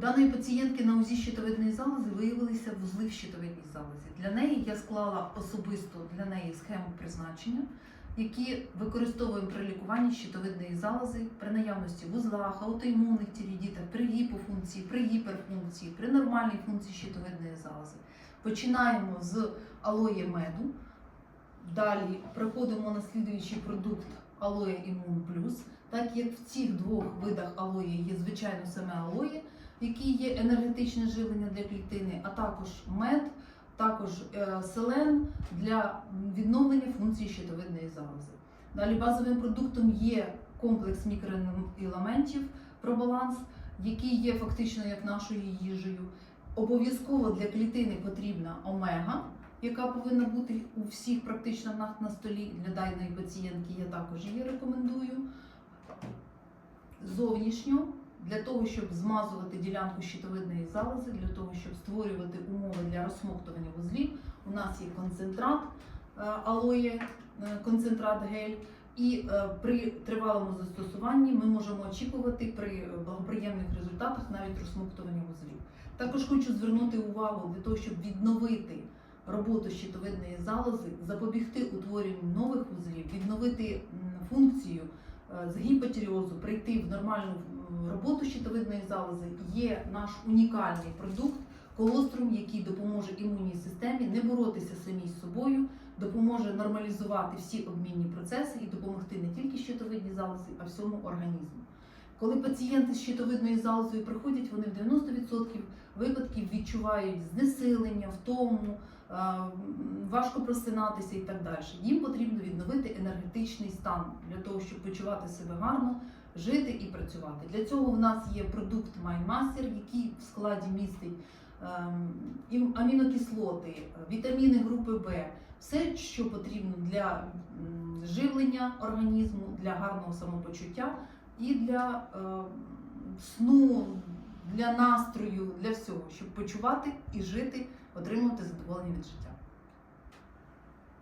Даної пацієнтки на УЗІ щитовидної залози виявилися вузли в щитовидній залозі. Для неї я склала особисто для неї схему призначення, які використовуємо при лікуванні щитовидної залози при наявності вузлах, аутоімунних тірідітах, при гіпофункції, при гіперфункції, при нормальній функції щитовидної залози. Починаємо з алоє меду. Далі переходимо на слідуючий продукт Алоє Імун Плюс. Так як в цих двох видах алої є звичайно саме алоє, які є енергетичне живлення для клітини, а також мед, також е, селен для відновлення функції щитовидної залози. Далі базовим продуктом є комплекс мікроелементів пробаланс, який є фактично як нашою їжею. Обов'язково для клітини потрібна омега, яка повинна бути у всіх практично в на столі. Для даної пацієнтки я також її рекомендую. Зовнішньо для того, щоб змазувати ділянку щитовидної залози, для того, щоб створювати умови для розсмоктування вузлів, у нас є концентрат е, алоє, е, концентрат гель. І е, при тривалому застосуванні ми можемо очікувати при благоприємних результатах навіть розсмоктування вузлів. Також хочу звернути увагу для того, щоб відновити роботу щитовидної залози, запобігти утворенню нових вузлів, відновити функцію з гіпотіріозу, прийти в нормальну роботу щитовидної залози. Є наш унікальний продукт колострум, який допоможе імунній системі не боротися самій з собою, допоможе нормалізувати всі обмінні процеси і допомогти не тільки щитовидній залозі, а всьому організму. Коли пацієнти з щитовидною залозою приходять, вони в 90% випадків відчувають знесилення, втому, е, важко просинатися і так далі. Їм потрібно відновити енергетичний стан для того, щоб почувати себе гарно, жити і працювати. Для цього в нас є продукт MindMaster, який в складі містить ем, амінокислоти, вітаміни групи Б, все, що потрібно для живлення організму, для гарного самопочуття і для е, сну, для настрою, для всього, щоб почувати і жити, отримувати задоволення від життя.